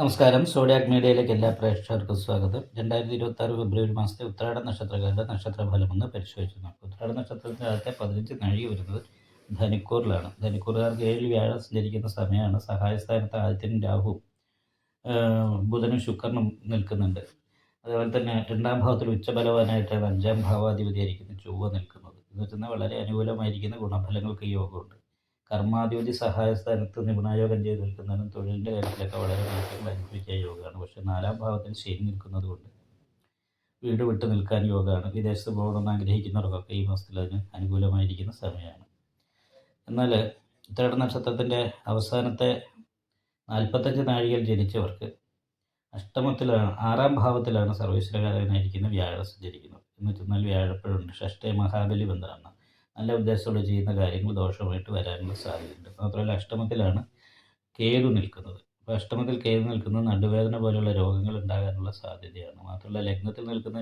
നമസ്കാരം. സോഡിയാക് മീഡിയയിലേക്ക് എല്ലാ പ്രേക്ഷകർക്കും സ്വാഗതം. രണ്ടായിരത്തി ഇരുപത്തി ആറ് ഫെബ്രുവരി മാസത്തെ ഉത്രാട നക്ഷത്രക്കാരുടെ നക്ഷത്രഫലമെന്ന് പരിശോധിച്ച് നോക്കും. ഉത്രാട നക്ഷത്രത്തിന്റെ ആദ്യത്തെ പതിനഞ്ച് നഴി വരുന്നത് ധനിക്കൂറിലാണ്. ധനിക്കൂറുകാർക്ക് ഏഴ് വ്യാഴം സഞ്ചരിക്കുന്ന സമയമാണ്. സഹായസ്ഥാനത്ത് ആദിത്യനും രാഹു ബുധനും ശുക്രനും നിൽക്കുന്നുണ്ട്. അതുപോലെ തന്നെ രണ്ടാം ഭാവത്തിൽ ഉച്ചബലവാനായിട്ടാണ് അഞ്ചാം ഭാവാധിപതിയായിരിക്കുന്ന ചൊവ്വ നിൽക്കുന്നത്. എന്ന് വെച്ചാൽ വളരെ അനുകൂലമായിരിക്കുന്ന ഗുണഫലങ്ങൾക്ക് യോഗമുണ്ട്. കർമാധിപതി സഹായ സ്ഥാനത്ത് നിപുണായോഗം ചെയ്ത് നിൽക്കുന്നതിനും തൊഴിലിന്റെ കാര്യത്തിലൊക്കെ വളരെ മാറ്റങ്ങൾ അനുഭവിക്കാൻ യോഗമാണ് പക്ഷേ നാലാം ഭാവത്തിൽ ശരി നിൽക്കുന്നത് കൊണ്ട് വീട് വിട്ട് നിൽക്കാൻ യോഗമാണ് വിദേശത്ത് പോകണമെന്ന് ആഗ്രഹിക്കുന്നവർക്കൊക്കെ ഈ മാസത്തിൽ അതിന് അനുകൂലമായിരിക്കുന്ന സമയമാണ്. എന്നാൽ ഉത്തരട നക്ഷത്രത്തിന്റെ അവസാനത്തെ നാൽപ്പത്തഞ്ച് നാഴികയിൽ ജനിച്ചവർക്ക് അഷ്ടമത്തിലാണ് ആറാം ഭാവത്തിലാണ് സർവീശ്വരകാരനായിരിക്കുന്ന വ്യാഴം സഞ്ചരിക്കുന്നത്. എന്ന് വെച്ചാൽ വ്യാഴപ്പഴുണ്ട് ഷഷ്ടേ മഹാബലി ബന്ധമാണ് നല്ല ഉദ്ദേശത്തോടെ ചെയ്യുന്ന കാര്യങ്ങൾ ദോഷമായിട്ട് വരാനുള്ള സാധ്യതയുണ്ട്. മാത്രമല്ല അഷ്ടമത്തിലാണ് കേതു നിൽക്കുന്നത്. അപ്പോൾ അഷ്ടമത്തിൽ കേതു നിൽക്കുന്നത് നടുവേദന പോലെയുള്ള രോഗങ്ങൾ ഉണ്ടാകാനുള്ള സാധ്യതയാണ്. മാത്രമല്ല ലഗ്നത്തിൽ നിൽക്കുന്ന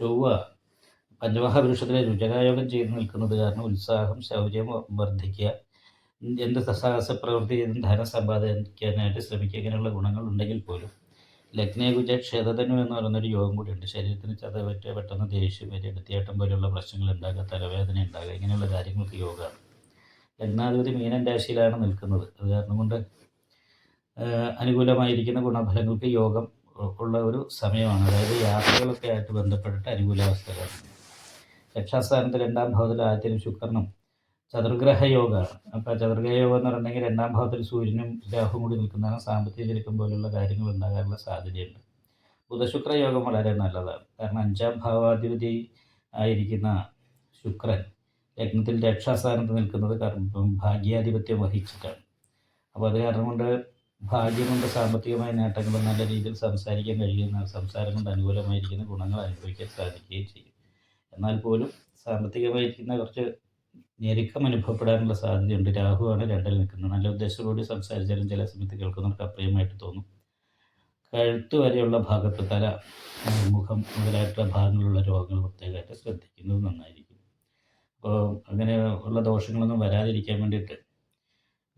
ചൊവ്വ പഞ്ചമഹാപുരുഷത്തിലെ രുചകായോഗം ചെയ്ത് നിൽക്കുന്നത് കാരണം ഉത്സാഹം ശൗര്യം വർദ്ധിക്കുക എന്ത് സാഹസ പ്രവൃത്തി ചെയ്തും ധനം സമ്പാദിക്കാനായിട്ട് ശ്രമിക്കുക ഇങ്ങനെയുള്ള ഗുണങ്ങൾ ഉണ്ടെങ്കിൽ പോലും ലഗ്നേകുജ ക്ഷതധനു എന്ന് പറയുന്നൊരു യോഗം കൂടിയുണ്ട്. ശരീരത്തിന് ചതവറ്റ പെട്ടെന്ന് ദേഷ്യം വരെ എടുത്തിയാട്ടം പോലെയുള്ള പ്രശ്നങ്ങൾ ഉണ്ടാകുക തലവേദന ഉണ്ടാകുക ഇങ്ങനെയുള്ള കാര്യങ്ങൾക്ക് യോഗമാണ്. ലഗ്നാധിപതി മീനൻ രാശിയിലാണ് നിൽക്കുന്നത്. അത് കാരണം കൊണ്ട് അനുകൂലമായിരിക്കുന്ന ഗുണഫലങ്ങൾക്ക് യോഗം ഉള്ള ഒരു സമയമാണ്. അതായത് യാത്രകളൊക്കെ ആയിട്ട് ബന്ധപ്പെട്ടിട്ട് അനുകൂലാവസ്ഥകളാണ്. രക്ഷാസ്ഥാനത്ത് രണ്ടാം ഭാവത്തിൽ ആദ്യത്തിനും ശുക്രനും ചതുർഗ്രഹ യോഗമാണ് അപ്പോൾ ചതുർഗ്രഹ യോഗം എന്ന് പറഞ്ഞിട്ടുണ്ടെങ്കിൽ രണ്ടാം ഭാവത്തിൽ സൂര്യനും രാഹുവും കൂടി നിൽക്കുന്നതാണ്. സാമ്പത്തിക ചുരുക്കം പോലുള്ള കാര്യങ്ങൾ ഉണ്ടാകാനുള്ള സാധ്യതയുണ്ട്. ബുധശുക്ര യോഗം വളരെ നല്ലതാണ്. കാരണം അഞ്ചാം ഭാവാധിപതി ആയിരിക്കുന്ന ശുക്രൻ ലഗ്നത്തിൽ രക്ഷാസ്ഥാനത്ത് നിൽക്കുന്നത് കാരണം ഭാഗ്യാധിപത്യം വഹിച്ചിട്ടാണ്. അപ്പോൾ അത് കാരണം കൊണ്ട് ഭാഗ്യം കൊണ്ട് സാമ്പത്തികമായ നേട്ടങ്ങൾ നല്ല രീതിയിൽ സംസാരിക്കാൻ കഴിയുന്ന സംസാരം കൊണ്ട് അനുകൂലമായിരിക്കുന്ന ഗുണങ്ങൾ അനുഭവിക്കാൻ സാധിക്കുകയും ചെയ്യും. എന്നാൽ പോലും സാമ്പത്തികമായിരിക്കുന്ന കുറച്ച് ഞെരുക്കം അനുഭവപ്പെടാനുള്ള സാധ്യതയുണ്ട്. രാഹുവാണ് രണ്ടിൽ നിൽക്കുന്നത്. നല്ല ഉദ്ദേശത്തോടുകൂടി സംസാരിച്ചാലും ചില സമയത്ത് കേൾക്കുന്നവർക്ക് അപ്രിയമായിട്ട് തോന്നും. കഴുത്ത് വരെയുള്ള ഭാഗത്ത് തല മുഖം മുതലായിട്ടുള്ള ഭാഗങ്ങളിലുള്ള രോഗങ്ങൾ പ്രത്യേകമായിട്ട് ശ്രദ്ധിക്കുന്നത് നന്നായിരിക്കും. അപ്പോൾ അങ്ങനെ ഉള്ള ദോഷങ്ങളൊന്നും വരാതിരിക്കാൻ വേണ്ടിയിട്ട്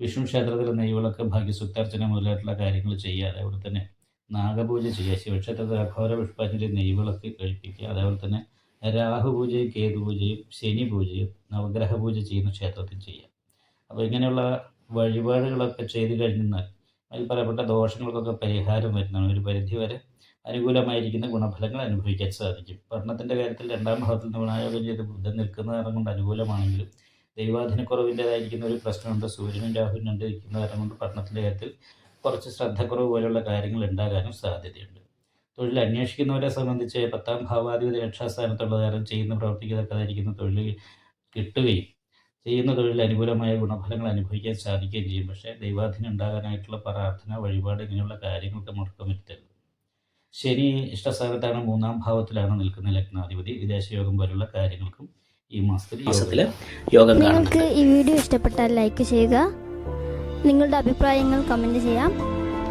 വിഷ്ണു ക്ഷേത്രത്തിൽ നെയ്വിളക്ക് ഭാഗ്യസുക്താർച്ചന മുതലായിട്ടുള്ള കാര്യങ്ങൾ ചെയ്യാതെ അവിടെ തന്നെ നാഗപൂജ ചെയ്യുക. ശിവക്ഷേത്രത്തിൽ അഘോര പുഷ്പാഞ്ജലി നെയ്വിളക്ക് കഴിപ്പിക്കുക. അതേപോലെ തന്നെ രാഹുപൂജയും കേതുപൂജയും ശനി പൂജയും നവഗ്രഹ പൂജ ചെയ്യുന്ന ക്ഷേത്രത്തിൽ ചെയ്യാം. അപ്പോൾ ഇങ്ങനെയുള്ള വഴിപാടുകളൊക്കെ ചെയ്ത് കഴിഞ്ഞാൽ അതിൽ പറയപ്പെട്ട ദോഷങ്ങൾക്കൊക്കെ പരിഹാരം വരുന്നതാണ്. ഒരു പരിധി വരെ അനുകൂലമായിരിക്കുന്ന ഗുണഫലങ്ങൾ അനുഭവിക്കാൻ സാധിക്കും. പഠനത്തിന്റെ കാര്യത്തിൽ രണ്ടാം ഭാവത്തിൽ ഗുണായോഗം ചെയ്ത് ബുദ്ധൻ നിൽക്കുന്ന കാരണം കൊണ്ട് അനുകൂലമാണെങ്കിലും ദൈവാധീനക്കുറവിന്റേതായിരിക്കുന്ന ഒരു പ്രശ്നമുണ്ട്. സൂര്യനും രാഹുവിനും രണ്ട് നിൽക്കുന്ന കാരണം കൊണ്ട് പഠനത്തിന്റെ കാര്യത്തിൽ കുറച്ച് ശ്രദ്ധക്കുറവ് പോലെയുള്ള കാര്യങ്ങൾ ഉണ്ടാകാനും സാധ്യതയുണ്ട്. തൊഴിൽ അന്വേഷിക്കുന്നവരെ സംബന്ധിച്ച് പത്താം ഭാവാധിപതി രക്ഷാസ്ഥാനത്തുള്ള കാരണം ചെയ്യുന്ന പ്രവർത്തിക്കുന്ന തൊഴിൽ കിട്ടുകയും ചെയ്യുന്ന തൊഴിൽ അനുകൂലമായ ഗുണഫലങ്ങൾ അനുഭവിക്കാൻ സാധിക്കുകയും ചെയ്യും. പക്ഷേ ദൈവാധീനം ഉണ്ടാകാനായിട്ടുള്ള പ്രാർത്ഥന വഴിപാട് ഇങ്ങനെയുള്ള കാര്യങ്ങൾക്ക് മുടക്കം വരുത്തരുത്. ശനി ഇഷ്ടസ്ഥാനത്താണ് മൂന്നാം ഭാവത്തിലാണ് നിൽക്കുന്ന ലഗ്നാധിപതി. വിദേശയോഗം പോലുള്ള കാര്യങ്ങൾക്കും ഈ മാസത്തിൽ മാസത്തിൽ യോഗം നിങ്ങൾക്ക് ഈ വീഡിയോ ഇഷ്ടപ്പെട്ടാൽ ലൈക്ക് ചെയ്യുക. നിങ്ങളുടെ അഭിപ്രായങ്ങൾ കമന്റ് ചെയ്യാം.